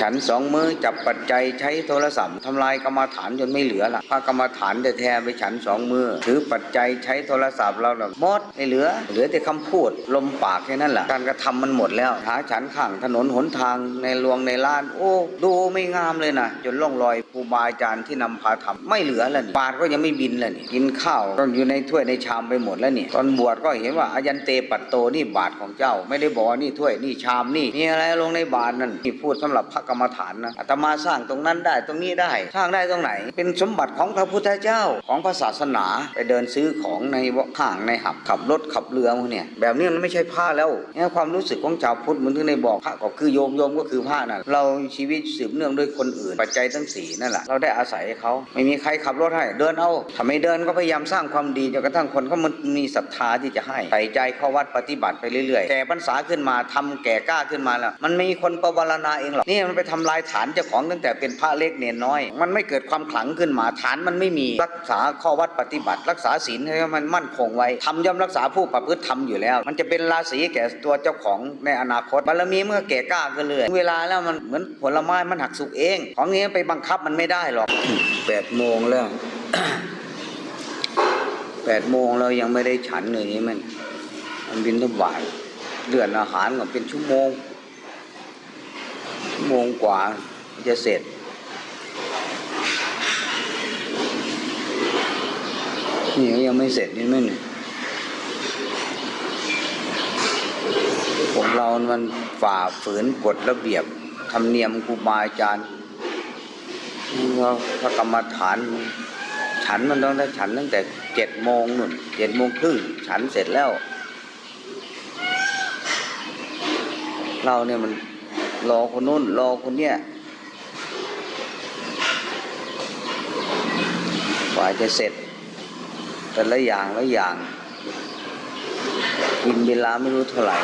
ฉันสองมือจับปัจจัยใช้โทรศัพท์ทำลายกรรมฐานจนไม่เหลือละพระกรรมฐานแต่แท้ไปฉันสองมือถือปัจจัยใช้โทรศัพท์เราแบบมดไม่เหลือ เหลือแต่คำพูดลมปากแค่นั้นแหละการกระทำมันหมดแล้วหาฉันข้างถนนหนทางในหลวงในล้าน โอ้ดูไม่งามเลยนะจนล่องรอยครูบาอาจารย์ที่นำพาทำไม่เหลือแล้วนี่บาทก็ยังไม่บินเลยนี่กินข้าวก็อยู่ในถ้วยในชามไปหมดแล้วนี่ตอนบวชก็เห็นว่าอายันเตปัตโตนี่บาทของเจ้า ไม่ได้บอกนี่ถ้วยนี่ชามนี่มีอะไรลงในบาทนั่นนี่พูดสำหรับพระกรรมฐานนะอาตมาสร้างตรงนั้นได้ตรงนี้ได้สร้างได้ตรงไหน เป็นสมบัติของพระพุทธเจ้าของพระศาสนาไปเดินซื้อของในห้างในหับขับรถขับเรือพวกเนี่ยแบบนี้มันไม่ใช่ผ้าแล้วเนี่ยความรู้สึกของชาวพุทธเหมันถึงได้บอกพระก็คือโยมโยมก็คือผ้านั่นเราชีวิตสืบเนื่องด้วยคนอื่น ปัจจัยทั้งสี่นั่นแหละเราได้อาศัยเขาไม่มีใครขับรถให้เดินเอาถ้าไม่เดินก็พยายามสร้างความดีจนกระทั่งคนเขามันมีศรัทธาที่จะให้ใส่ใจเข้าวัดปฏิบัติไปเรื่อยๆแก่พรรษาขึ้นมาทำแก่กล้าขึ้นมาแล้วมันไม่มีคนประวรณาเองหรอกนี่มันไปทำลายฐานเจ้าของตั้งแต่เป็นพระเล็กเนนน้อย มันไม่เกิดความขลังขึ้นมาฐานมันไม่มีรักษาข้อวัดปฏิบัติ รักษาศีลให้มันมั่นคงไว้ทำย่อมรักษาผู้ประพฤติธรรมอยู่แล้ว มันจะเป็นราศีแก่ตัวเจ้าของในอนาคตบารมีเมื่อแก่กล้าขึ้นเรื่อยเวลาแล้วมันเหมือนผลไม้มันหักสุกเอง ของนี้ไปบังคับมันไม่ได้หรอกแปดโมงแล้วแปดโมงเรายังไม่ได้ฉันเลยนี่มัน มันบินทบาทเลื่อนอาหารก็เป็นชั่วโมง โมงกว่าจะเสร็จ นี่ยังไม่เสร็จนี่ไมันพวกเรามันฝ่าฝืนกฎระเบียบธรรมเนียมครูบาอาจารย์ว่าพระกรรมฐาน ฉันมันต้องได้ฉันตั้งแต่เจ็ดโมงนู่นเจ็ดโมงครึ่งฉันเสร็จแล้ว เราเนี่ยมัน รอคนนู้นรอคนเนี้ยกว่าจะเสร็จ แต่ละอย่างละอย่างกินเวลาไม่รู้เท่าไหร่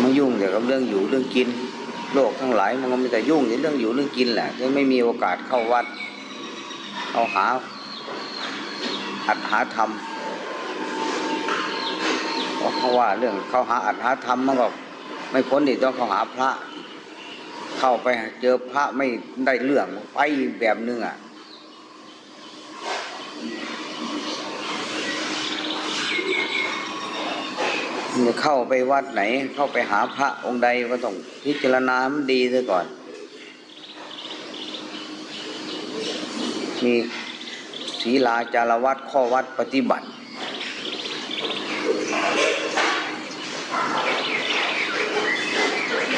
มายุ่งเกี่ยวกับเรื่องอยู่เรื่องกิน โลกทั้งหลายมันก็มีแต่ยุ่งในเรื่องอยู่เรื่องกินแหละจะไม่มีโอกาสเข้าวัดเข้าหาอัดหาธรรม เพราะว่าเรื่องเขาหาอัดหาธรรมมันก็ไม่พ้นที่ต้องเขาหาพระ เข้าไปเจอพระไม่ได้เรื่องไปแบบนึงอะจะเข้าไปวัดไหน เข้าไปหาพระองค์ใดก็ต้องพิจารณาให้มันดีซะก่อน มีศีลาจารวัดข้อวัดปฏิบัติ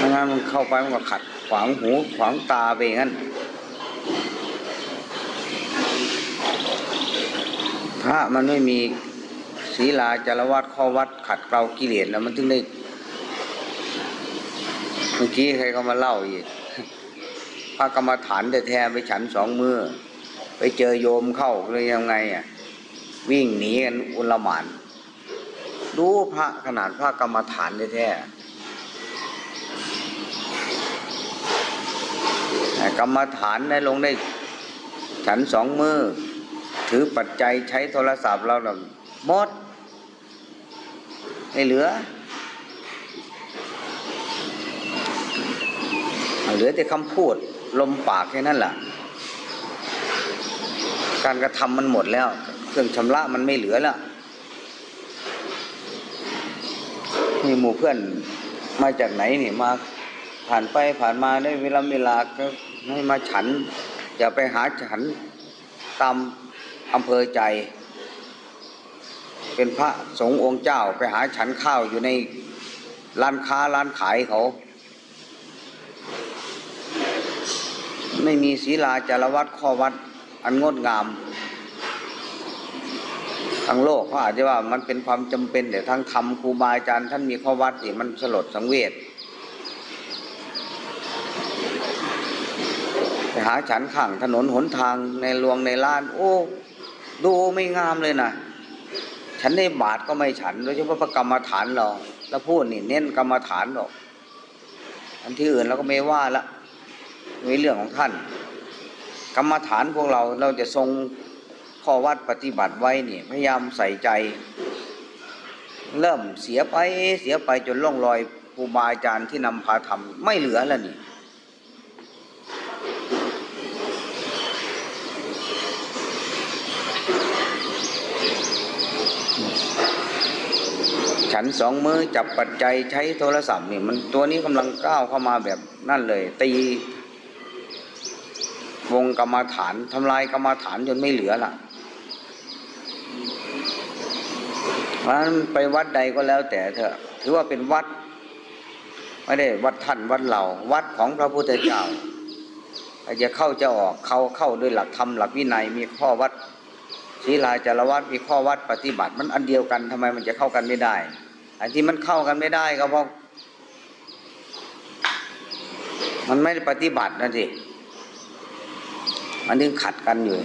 ไม่งั้นมันเข้าไปมันก็ขัดขวางหูขวางตาไปอย่างนั้นพระมันไม่มีศีลาจารวัดข้อวัดขัดเกลากิเลสแล้วมันถึงได้เมื่อกี้ใครก็มาเล่าอีกพระกรรมฐานแต่แท้ไปฉันสองมือไปเจอโยมเข้าเลยยังไงอะวิ่งหนีกันอุลหมานดูพระขนาดพระกรรมฐานแท้ๆแต่ กรรมฐานได้ลงได้ฉันสองมือ ถือปัจจัยใช้โทรศัพท์เราแบบหมดไม่เหลือเหลือแต่คำพูดลมปากแค่นั้นแหละการกระทำมันหมดแล้ว เครื่องชำระมันไม่เหลือแล้วมีหมู่เพื่อนมาจากไหนนี่มาผ่านไปผ่านมาได้เวลาเวลาก็ ให้มาฉัน อย่าไปหาฉันตามอำเภอใจ เป็นพระสงฆ์องค์เจ้าไปหาฉันข้าวอยู่ในร้านค้าร้านขายเขา ไม่มีศีลาจารวัดข้อวัดอันงดงามทางโลกเขาอาจจะว่ามันเป็นความจำเป็นแต่ทางธรรมครูบาอาจารย์ท่านมีข้อวัดที่มันสลดสังเวชไป หาฉันข้างถนนหนทางในลวงในล้าน โอ้ ดูไม่งามเลยนะฉันในบาทก็ไม่ฉันโดยเฉพาะกรรมฐานเราแล้วพูดนี่เน้นกรรมฐานหรอก อันที่อื่นเราก็ไม่ว่าละไม่เรื่องของท่าน กรรมฐานพวกเราเราจะทรงข้อวัดปฏิบัติไว้นี่พยายามใส่ใจ เริ่มเสียไปเสียไปจนล่องรอยครูบาอาจารย์ที่นำพาทำไม่เหลือแล้วนี่ นสองมือจับปัจจัยใช้โทรศัพท์นี่มันตัวนี้กำลังก้าวเข้ามาแบบนั่นเลย ตี วงกรรมาฐานทำลายกรรมาฐานจนไม่เหลือละเพราะนั้นไปวัดใดก็แล้วแต่เถอะถือว่าเป็นวัด ไม่ได้วัดท่านวัดเราวัดของพระพุทธเจ้าจะเข้าจะออกเขาเข้าด้วยหลักธรรมหลักวินัยมีข้อวัดศีลาจารวัดมีข้อวัดปฏิบัติ มันอันเดียวกันทำไมมันจะเข้ากันไม่ได้ อันที่มันเข้ากันไม่ได้ก็เพราะมันไม่ได้ปฏิบัตินะสิมันถึงขัดกันอยู่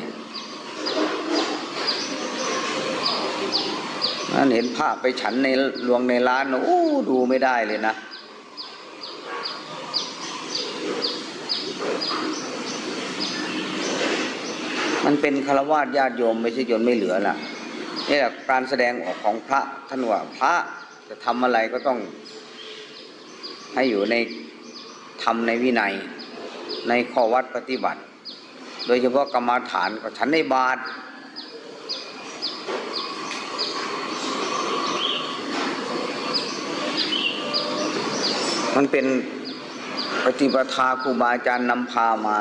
นั่นเห็นภาพไปฉันในลวงในร้านโอ้ดูไม่ได้เลยนะมันเป็นคารวาสญาติโยมไม่ใช่จนไม่เหลือละนี่แหละการแสดงออกของพระท่านว่าพระ จะทำอะไรก็ต้องให้อยู่ในทำในวินัย ในข้อวัดปฏิบัติ โดยเฉพาะกรรมาฐานก็ฉันในบาทมันเป็นปฏิปทาครูบาอาจารย์นำพามา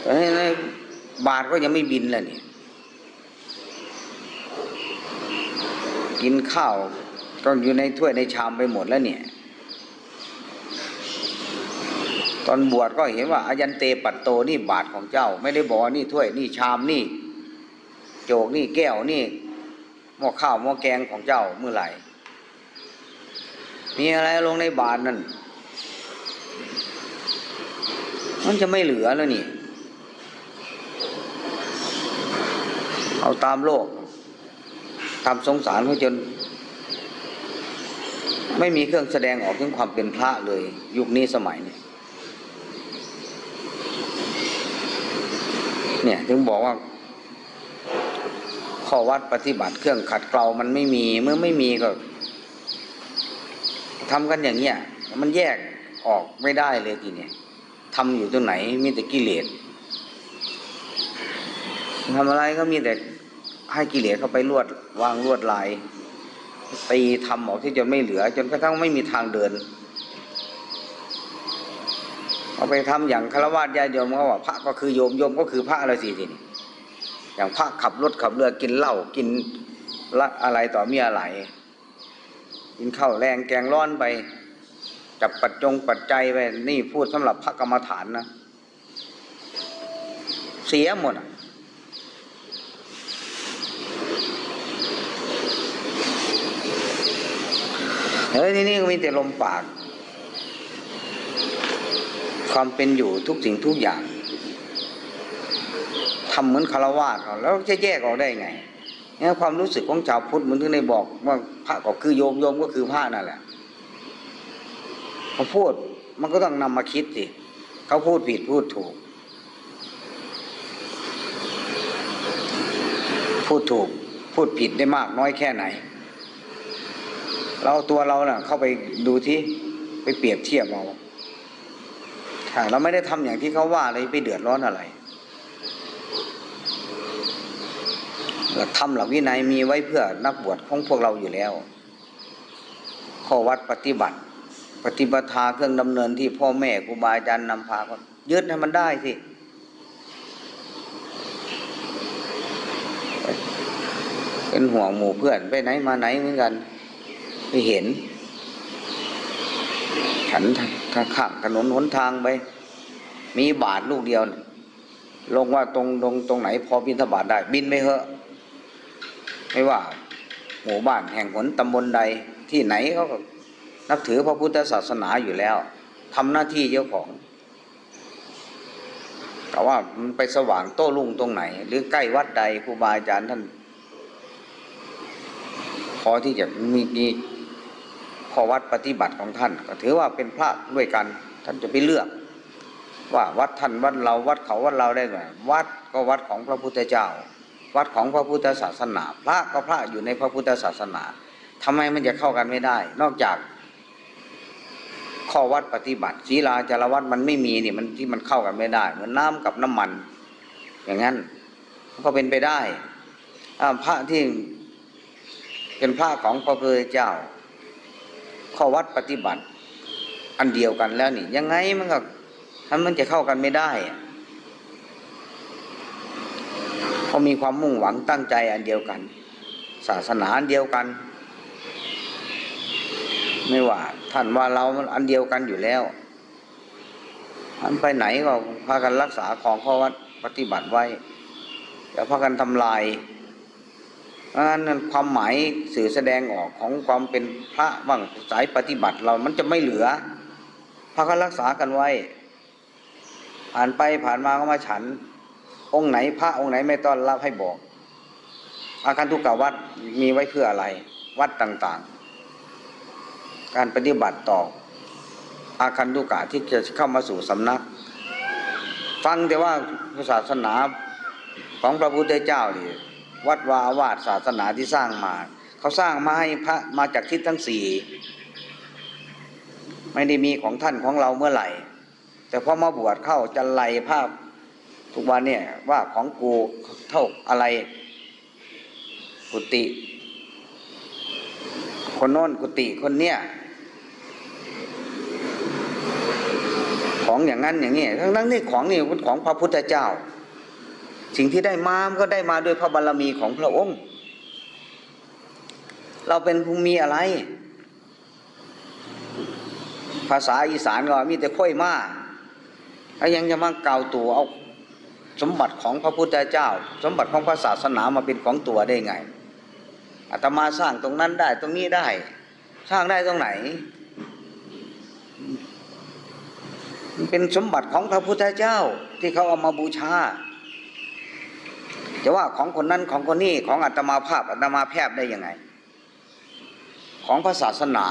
แต่ในบาทก็ยังไม่บินเลยนี่ กินข้าวก็อยู่ในถ้วยในชามไปหมดแล้วเนี่ย ตอนบวชก็เห็นว่าอายันเตปัตโตนี่บาทของเจ้า ไม่ได้บอกว่านี่ถ้วยนี่ชามนี่ โจกนี่แก้วนี่หม้อข้าวหม้อแกงของเจ้าเมื่อไหร่มีอะไรลงในบาทนั่นมันจะไม่เหลือแล้วนี่ เอาตามโลก ทำสงสารเขาจน ไม่มีเครื่องแสดงออกถึงความเป็นพระเลย ยุคนี้สมัยนี้เนี่ยถึงบอกว่าข้อวัดปฏิบัติเครื่องขัดเกลามันไม่มีเมื่อไม่มีก็ทำกันอย่างเงี้ยมันแยกออกไม่ได้เลยทีเนี้ยทำอยู่ตรงไหนมีแต่กิเลสทำอะไรก็มีแต่ ให้กิเลสเข้าไปลวดวางลวดลายตีทำออกที่จนไม่เหลือ จนกระทั่งไม่มีทางเดิน เอาไปทำอย่างคารวะญาติโยมเขาว่าพระก็คือโยมโยมก็คือพระอะไรสิทีนี้อย่างพระขับรถขับเรือกินเหล้ากินละอะไรต่อมีอะไรกินข้าวแรงแกงร้อนไปจับปัจจงปัจจัยไปนี่พูดสำหรับพระกรรมฐานนะ เสียหมดอะ เฮ้ยที่นี่ก็มีแต่ลมปาก ความเป็นอยู่ทุกสิ่งทุกอย่างทำเหมือนคารวะเขาแล้วจะแยกออกได้ไงเนี่ยความรู้สึกของชาวพุทธมันถึงได้บอกว่าพระก็คือโยมโยมก็คือพระนั่นแหละเขาพูดมันก็ต้องนำมาคิดสิเขาพูดผิดพูดถูก พูดถูก พูดผิดได้มากน้อยแค่ไหน เราตัวเราเน่ะ เข้าไปดูที่ไปเปรียบเทียบเราถ้าเราไม่ได้ทำอย่างที่เขาว่าเลยไปเดือดร้อนอะไรหลักธรรมหลักวินัยมีไว้เพื่อนักบวชของพวกเราอยู่แล้ว ข้อวัดปฏิบัติ ปฏิบัติทาเครื่องดำเนินที่พ่อแม่ครูบาอาจารย์นำพาก็ยึดให้มันได้สิเป็นห่วงหมู่เพื่อนไปไหนมาไหนเหมือนกัน ไปเห็น ฉันข้างข้างถนนหนทางไป มีบาทลูกเดียวนะลงว่าตรงตรงตรงไหน พอบินทบาทได้ บินไปเหอะ ไม่ว่า หมู่บ้านแห่งหนตำบลใดที่ไหนเขาก็นับถือพระพุทธศาสนาอยู่แล้วทำหน้าที่เจ้าของแต่ว่ามันไปสว่างโต้รุ่งตรงไหน หรือใกล้วัดใดครูบาอาจารย์ท่าน พอที่จะมีมี ข้อวัดปฏิบัติของท่าน ก็ถือว่าเป็นพระด้วยกัน ท่านจะไปเลือก ว่าวัดท่านวัดเราวัดเขาวัดเราได้ไหมวัดก็วัดของพระพุทธเจ้า วัดของพระพุทธศาสนา พระก็พระอยู่ในพระพุทธศาสนาทำไมมันจะเข้ากันไม่ได้ นอกจาก ข้อวัดปฏิบัติศีลาจารวัดมันไม่มีนี่มันที่มันเข้ากันไม่ได้ เหมือนน้ำกับน้ำมัน อย่างนั้นก็เป็นไปได้พระที่เป็นพระของพระพุทธเจ้า ข้อวัดปฏิบัติ อันเดียวกันแล้วนี่ ยังไงมันก็ทำมันจะเข้ากันไม่ได้เขามีความมุ่งหวังตั้งใจอันเดียวกัน ศาสนาอันเดียวกัน ไม่ว่าท่านว่าเรามันอันเดียวกันอยู่แล้วอันไปไหนก็พากันรักษาของข้อวัดปฏิบัติไว้อย่าพากันทำลาย นนั้นความหมายสื่อแสดงออกของความเป็นพระบ้างสายปฏิบัติเรามันจะไม่เหลือพากันรักษากันไว้ ผ่านไปผ่านมาก็มาฉัน องค์ไหนพระองค์ไหนไม่ต้อนรับให้บอก อาคารทุกกวัดมีไว้เพื่ออะไร วัดต่างๆ การปฏิบัติต่ออาคันตุกะที่จะเข้ามาสู่สำนัก ฟังแต่ว่าศาสนาของพระพุทธเจ้านี่ วัดวาอาวาสศาสนาที่สร้างมา เขาสร้างมาให้พระมาจากทิศทั้งสี่ไม่ได้มีของท่านของเราเมื่อไหร่ แต่พอมาบวชเข้าจะไล่ภาพ ทุกวันเนี่ยว่าของกูเท่าอะไรกุฏิคนโน้นกุฏิคนเนี้ยของอย่างนั้นอย่างนี้ทั้งนั้นนี่ของนี่เป็นของพระพุทธเจ้า สิ่งที่ได้มามันก็ได้มาด้วยพระบารมีของพระองค์ เราเป็นภูมิอะไร ภาษาอีสานก็มีแต่ค่อยมาแล้วยังจะมาเก่าวตัวเอาสมบัติของพระพุทธเจ้า สมบัติของพระศาสนามาเป็นของตัวได้ไงอาตมาสร้างตรงนั้นได้ตรงนี้ได้ สร้างได้ตรงไหนมันเป็นสมบัติของพระพุทธเจ้าที่เขาเอามาบูชา จะว่าของคนนั้นของคนนี้ของอาตมาภาพอาตมาแพบได้ยังไง ของพระศาสนา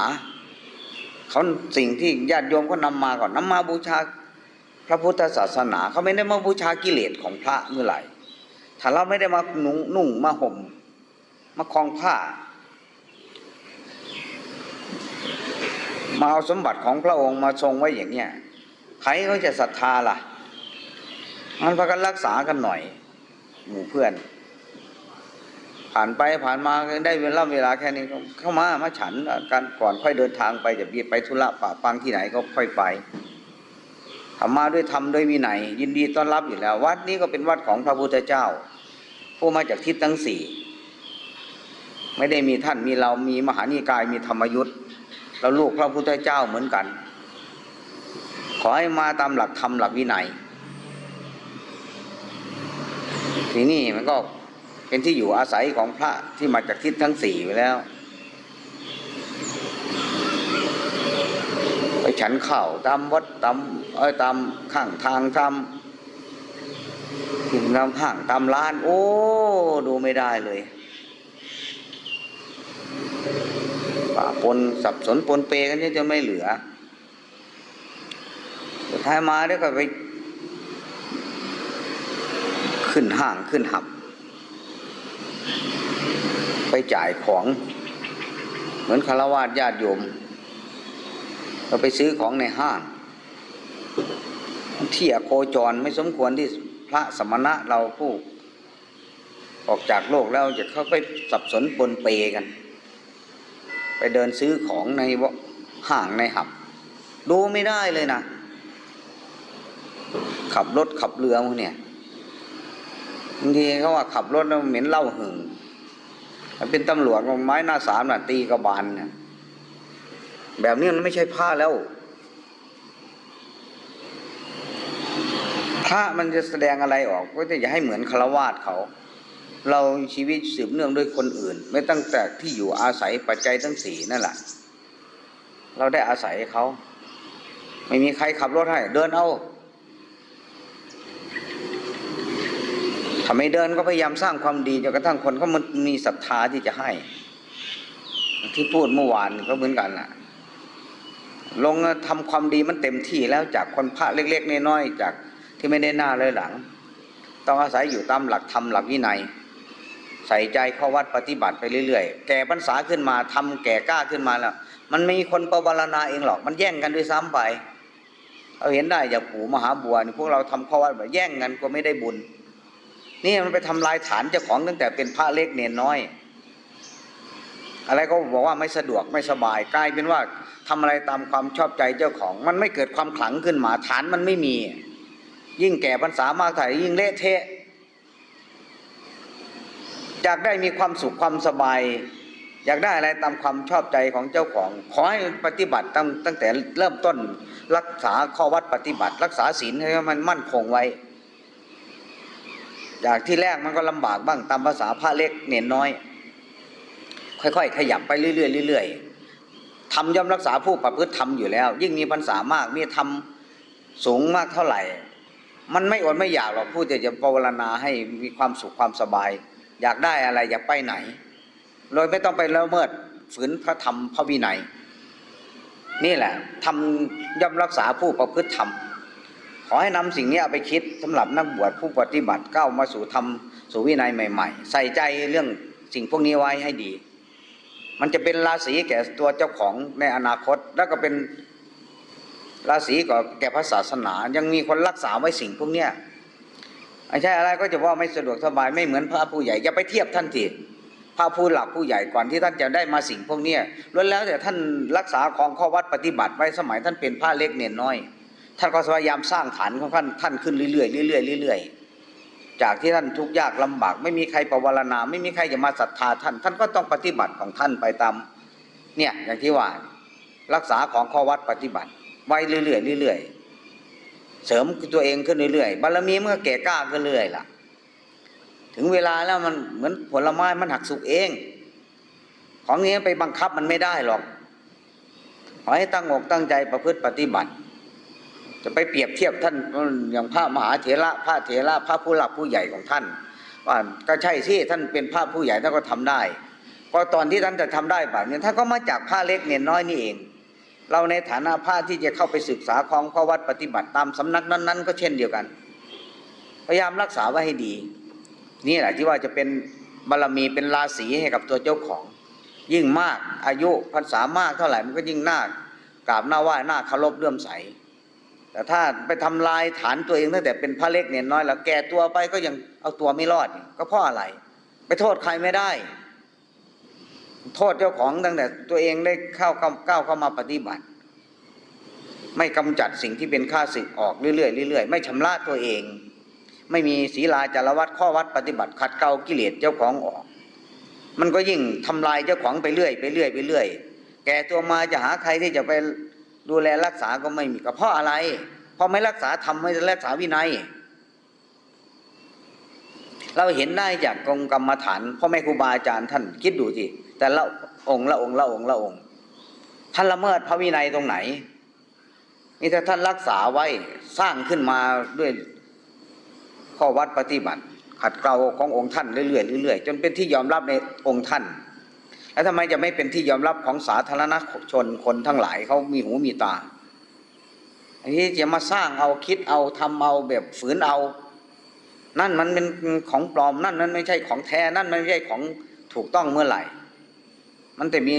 เขาสิ่งที่ญาติโยมก็นำมาก่อนนำมาบูชาพระพุทธศาสนาเขาไม่ได้มาบูชากิเลสของพระเมื่อไหร่ ถ้าเราไม่ได้มานุ่งนุ่งมาห่ม มาคลองผ้า มาเอาสมบัติของพระองค์มาทรงไว้อย่างเนี้ยใครเขาจะศรัทธาล่ะ มันพากันรักษากันหน่อย หมู่เพื่อน ผ่านไปผ่านมาได้เวลาเวลาแค่นี้เข้ามามาฉันกันก่อนค่อยเดินทางไปจะบีไปธุระปะปังที่ไหนก็ค่อยไปทำมาด้วยธรรมด้วยวินัยยินดีต้อนรับอยู่แล้ว วัดนี้ก็เป็นวัดของพระพุทธเจ้า ผู้มาจากทิศทั้งสี่ไม่ได้มีท่านมีเรามีมหานิกายมีธรรมยุทธ์เราลูกพระพุทธเจ้าเหมือนกัน ขอให้มาตามหลักธรรมหลักวินัย ที่นี่มันก็เป็นที่อยู่อาศัยของพระที่มาจากทิศทั้งสี่ไปแล้ว ไปฉันข้าวตามวัดตามเอ้ยตามข้างทางตามถึงตามห้างตามร้าน โอ้ ดูไม่ได้เลยป่าปนสับสนปนเปกันนี่จะไม่เหลือสุดท้ายมาแล้วก็ไป ขึ้นห้างขึ้นหับ ไปจ่ายของ เหมือนคารวะญาติโยม เราไปซื้อของในห้างที่อโคจรไม่สมควรที่พระสมณะเราผู้ออกจากโลกแล้วจะเข้าไปสับสนปนเปกัน ไปเดินซื้อของในห้างในหับ ดูไม่ได้เลยนะ ขับรถขับเรือพวกเนี่ย บางทีเขาว่าขับรถแล้วเหม็นเหล้าหึงมันเป็นตำรวจไม้หน้าสามน่ะ ตีกระบาลเนี่ยแบบนี้มันไม่ใช่ผ้าแล้วพระมันจะแสดงอะไรออก ก็จะอย่าให้เหมือนคารวาสเขา เราชีวิตสืบเนื่องด้วยคนอื่น ไม่ตั้งแต่ที่อยู่อาศัยปัจจัยทั้งสี่นั่นแหละเราได้อาศัยเขา ไม่มีใครขับรถให้ เดินเอา ถ้าไม่เดินก็พยายามสร้างความดีจนกระทั่งคนเขามันมีศรัทธาที่จะให้ ที่พูดเมื่อวานก็เหมือนกันล่ะ ลงทำความดีมันเต็มที่แล้วจากคนพระเล็กๆน้อยๆจากที่ไม่ได้หน้าเลยหลัง ต้องอาศัยอยู่ตามหลักธรรมหลักวินัย ใส่ใจเข้าวัดปฏิบัติไปเรื่อยๆ แก่พรรษาขึ้นมาทำแก่กล้าขึ้นมาแล้ว มันไม่มีคนประวารณาเองหรอก มันแย่งกันด้วยซ้ำไปเราเห็นได้จากปู่มหาบัวนี่พวกเราทำข้อวัดแบบแย่งกันก็ไม่ได้บุญ นี่มันไปทำลายฐานเจ้าของตั้งแต่เป็นพระเล็กเนนน้อย อะไรก็บอกว่าไม่สะดวกไม่สบายกลายเป็นว่าทำอะไรตามความชอบใจเจ้าของ มันไม่เกิดความขลังขึ้นมาฐานมันไม่มี ยิ่งแก่พรรษามากเท่าไหร่ยิ่งเละเทะอยากได้มีความสุขความสบาย อยากได้อะไรตามความชอบใจของเจ้าของ ขอให้ปฏิบัติตั้งตั้งแต่เริ่มต้นรักษาข้อวัดปฏิบัติ รักษาศีลให้มันมั่นคงไว้ จากที่แรกมันก็ลำบากบ้างตามภาษาพระเล็กเนียนน้อย ค่อย ๆ ขยับไปเรื่อยๆเรื่อยๆทำย่อมรักษาผู้ประพฤติธรรมอยู่แล้ว ยิ่งมีพรรษามากมีธรรมสูงมากเท่าไหร่ มันไม่อดไม่อยากหรอกผู้ที่จะภาวนาให้มีความสุขความสบาย อยากได้อะไรอยากไปไหนโดยไม่ต้องไปละเมิดฝืนพระธรรมพระวินัย นี่แหละทำย่อมรักษาผู้ประพฤติธรรม ขอให้นำสิ่งนี้เอาไปคิดสำหรับนักบวชผู้ปฏิบัติก้าวมาสู่ธรรมสู่วินัยใหม่ ๆ ใส่ใจเรื่องสิ่งพวกนี้ไว้ให้ดี มันจะเป็นราศีแก่ตัวเจ้าของในอนาคต แล้วก็เป็นราศีก็แก่พระศาสนา ยังมีคนรักษาไว้สิ่งพวกเนี้ยไม่ใช่อะไรก็จะว่าไม่สะดวกสบายไม่เหมือนพระผู้ใหญ่อย่าไปเทียบท่านทีพระผู้หลักผู้ใหญ่ก่อนที่ท่านจะได้มาสิ่งพวกเนี้ยล้วนแล้วแต่ท่านรักษาของข้อวัดปฏิบัติไว้สมัยท่านเป็นพระเล็กเนียนน้อย ท่านก็พยายามสร้างฐานของท่านท่านขึ้นเรื่อยๆเรื่อยๆเรื่อยๆจากที่ท่านทุกข์ยากลำบาก ไม่มีใครประวารณา ไม่มีใครจะมาศรัทธาท่าน ท่านก็ต้องปฏิบัติของท่านไปตามเนี่ยอย่างที่ว่ารักษาของข้อวัดปฏิบัติ ไว้เรื่อยๆเรื่อยๆเสริมตัวเองขึ้นเรื่อยๆบารมีเมื่อแก่กล้าขึ้นเรื่อยล่ะ ถึงเวลาแล้วมันเหมือนผลไม้มันหักสุกเอง ของนี้ไปบังคับมันไม่ได้หรอกขอให้ตั้งอกตั้งใจประพฤติปฏิบัติ จะไปเปรียบเทียบท่านอย่างพระมหาเถระพระเถระพระผู้หลักผู้ใหญ่ของท่านว่าก็ใช่ที่ท่านเป็นพระผู้ใหญ่ท่านก็ทำได้ ก็ตอนที่ท่านจะทำได้แบบนี้ท่านก็มาจากพระเล็กเนียนน้อยนี่เอง เราในฐานะพระที่จะเข้าไปศึกษาของข้อวัดปฏิบัติตามสำนักนั้น ๆ ก็เช่นเดียวกัน พยายามรักษาไว้ให้ดี นี่แหละที่ว่าจะเป็นบารมีเป็นราศีให้กับตัวเจ้าของ ยิ่งมากอายุพรรษามากเท่าไหร่มันก็ยิ่งน่ากราบหน้าไหว้หน้าเคารพเลื่อมใส แต่ถ้าไปทำลายฐานตัวเองตั้งแต่เป็นพระเล็กเนี่ยน้อยแล้วแก่ตัวไปก็ยังเอาตัวไม่รอดก็เพราะอะไร ไปโทษใครไม่ได้ โทษเจ้าของตั้งแต่ตัวเองได้เข้าก้าวเข้ามาปฏิบัติ ไม่กำจัดสิ่งที่เป็นข้าศึกออกเรื่อยๆเรื่อยๆไม่ชำระตัวเอง ไม่มีศีลาจารวัดข้อวัดปฏิบัติขัดเกลากิเลสเจ้าของออก มันก็ยิ่งทำลายเจ้าของไปเรื่อยไปเรื่อยไปเรื่อยแก่ตัวมาจะหาใครที่จะไป ดูแลรักษาก็ไม่มีก็เพราะอะไร เพราะไม่รักษาทำไม่รักษาวินัย เราเห็นได้จากกองกรรมฐานพ่อแม่ครูบาอาจารย์ท่านคิดดูสิแต่ละองค์ละองค์ละองค์ละองค์ท่านละเมิดพระวินัยตรงไหนนี่ถ้าท่านรักษาไว้สร้างขึ้นมาด้วยข้อวัดปฏิบัติ ขัดเกลาขององค์ท่านเรื่อยๆเรื่อยๆจนเป็นที่ยอมรับในองค์ท่าน แล้วทำไมจะไม่เป็นที่ยอมรับของสาธารณชนคนทั้งหลายเขามีหูมีตา อันนี้จะมาสร้างเอาคิดเอาทำเอาแบบฝืนเอา นั่นมันเป็นของปลอมนั่นมันไม่ใช่ของแท้นั่นมันไม่ใช่ของถูกต้องเมื่อไหร่ มันแต่มี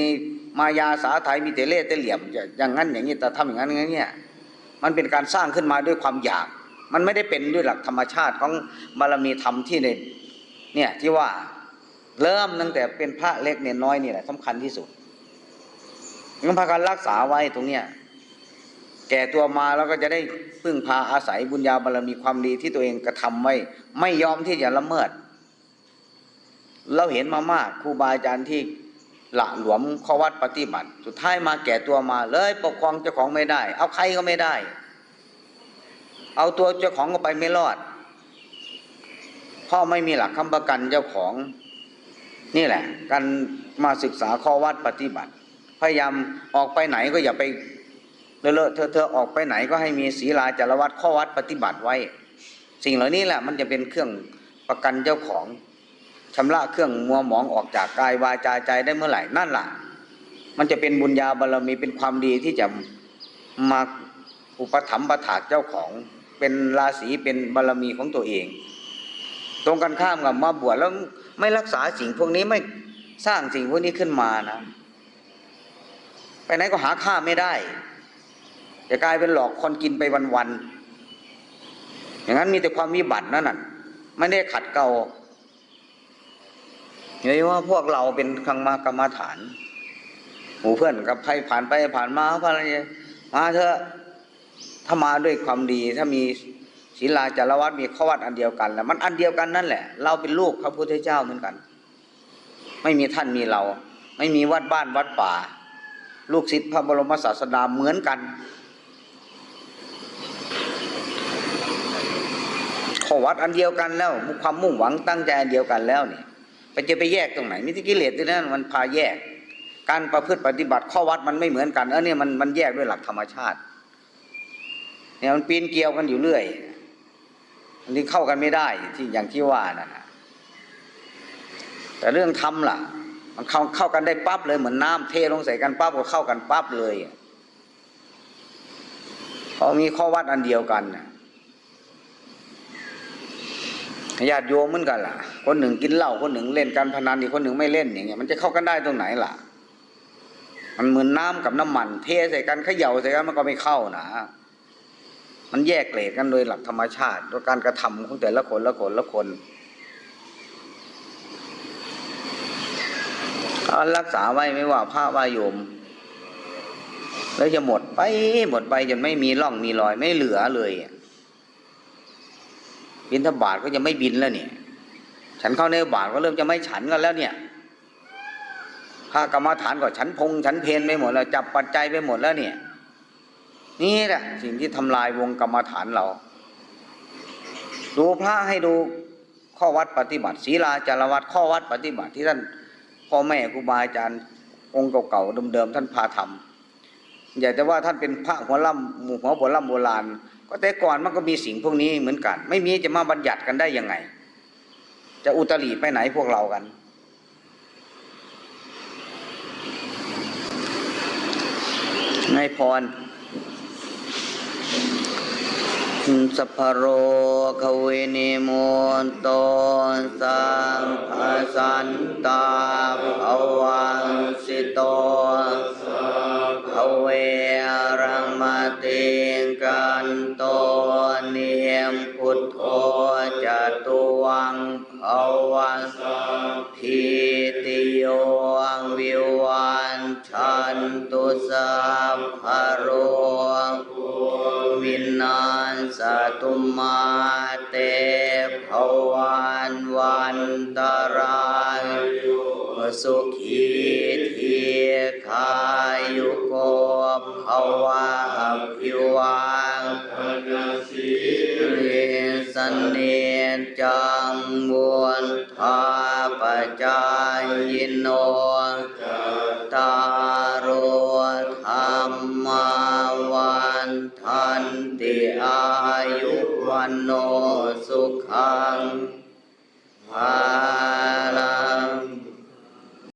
มายาสาไทยมีเตเล่เตเหลี่ยมอย่างนั้นอย่างนี้แต่ทำอย่างนั้นอย่างนี้มันเป็นการสร้างขึ้นมาด้วยความอยาก มันไม่ได้เป็นด้วยหลักธรรมชาติของบารมีธรรมที่ในเนี่ยที่ว่า เริ่มตั้งแต่เป็นพระเล็กเนนน้อยนี่แหละสำคัญที่สุดงั้นพาการรักษาไว้ตรงเนี้ยแก่ตัวมาแล้วก็จะได้พึ่งพาอาศัยบุญญาบารมีความดีที่ตัวเองกระทำไว้ ไม่ยอมที่จะละเมิด เราเห็นมามากครูบาอาจารย์ที่หละหลวมข้อวัดปฏิบัติ สุดท้ายมาแก่ตัวมาเลยปกครองเจ้าของไม่ได้ เอาใครก็ไม่ได้ เอาตัวเจ้าของก็ไปไม่รอดพราะไม่มีหลักคำประกันเจ้าของ นี่แหละ การมาศึกษาข้อวัดปฏิบัติ พยายามออกไปไหนก็อย่าไปเลอะเธอเธอออกไปไหนก็ให้มีศีลาจารวัดข้อวัดปฏิบัติไว้ สิ่งเหล่านี้แหละมันจะเป็นเครื่องประกันเจ้าของชำระเครื่องมัวหมองออกจากกายวาจาใจได้เมื่อไหร่นั่นแหละมันจะเป็นบุญญาบารมีเป็นความดีที่จะมาอุปถัมภ์ประถากเจ้าของเป็นราศีเป็นบารมีของตัวเอง ตรงกันข้ามกับมาบวชแล้ว ไม่รักษาสิ่งพวกนี้ไม่สร้างสิ่งพวกนี้ขึ้นมานะ ไปไหนก็หาค่าไม่ได้จะกลายเป็นหลอกคนกินไปวันๆอย่างนั้นมีแต่ความวิบัตินั่นน่ะไม่ได้ขัดเกลาเลยว่าพวกเราเป็นครังมากรรมฐาน หมู่เพื่อนกับใครผ่านไปผ่านมาก็อะไรมาเถอะถ้ามาด้วยความดีถ้ามี ศีลาจารวัตมีข้อวัดอันเดียวกันแล้วมันอันเดียวกันนั่นแหละ เราเป็นลูกพระพุทธเจ้าเหมือนกัน ไม่มีท่านมีเรา ไม่มีวัดบ้านวัดป่า ลูกศิษย์พระบรมศาสดาเหมือนกันข้อวัดอันเดียวกันแล้วความมุ่งหวังตั้งใจอันเดียวกันแล้วเนี่ยไปจะไปแยกตรงไหนมิติกิเลสที่นั่นมันพาแยก การประพฤติปฏิบัติข้อวัดมันไม่เหมือนกันเออเนี่ยมันมันแยกด้วยหลักธรรมชาติเนี่ยมันปีนเกลียวกันอยู่เรื่อย อันนี้เข้ากันไม่ได้ที่อย่างที่ว่านั่นนะแต่เรื่องทำล่ะ มันเข้าเข้ากันได้ปั๊บเลยเหมือนน้ำเทลงใส่กันปั๊บก็เข้ากันปั๊บเลยเพราะมีข้อวัดอันเดียวกันนะญาติโยมเหมือนกันล่ะ คนหนึ่งกินเหล้าคนหนึ่งเล่นการพนันอีกคนหนึ่งไม่เล่นอย่างเงี้ยมันจะเข้ากันได้ตรงไหนล่ะ มันเหมือนน้ำกับน้ำมัน เทใส่กันเขย่าใส่กันมันก็ไม่เข้านะ มันแยกเกรดกันโดยหลักธรรมชาติโดยการกระทำของแต่ละคนละคนละคนการักษาไว้ไม่ว่าพระว่ายมแล้วจะหมดไปหมดไปจนไม่มีร่องมีรอยไม่เหลือเลยบินทบาทก็จะไม่บินแล้วเนี่ย ฉันเข้าในบาทก็เริ่มจะไม่ฉันกันแล้วเนี่ยพระกรรมฐานก็ฉันพงฉันเพนไปหมดแล้วจับปัจจัยไปหมดแล้วเนี่ย นี่แหละสิ่งที่ทำลายวงกรรมฐานเรา ดูพระให้ดูข้อวัดปฏิบัติศีลาจารวัดข้อวัดปฏิบัติที่ท่านพ่อแม่ครูบาอาจารย์องค์เก่าๆเดิมๆท่านพาทำอย่าแต่ว่าท่านเป็นพระหัวล่ำหมู่หัวโบราณโบราณ ก็แต่ก่อนมันก็มีสิ่งพวกนี้เหมือนกัน ไม่มีจะมาบัญญัติกันได้ยังไง จะอุตริไปไหนพวกเรากันนายพร สัพพโรคเวนิมนโตสัมภสันตาภวันสิโตภเวรมติกันโตเนียมพุทโธจตุวังภวันพิติโยวิวัน ชันตุสัพพโรวินาศตุมาเตภวันวันตรายสุขีทีขายุโกภวะพิวังเรสนเนจังบุญทาปจายโน วันโนสุขังภา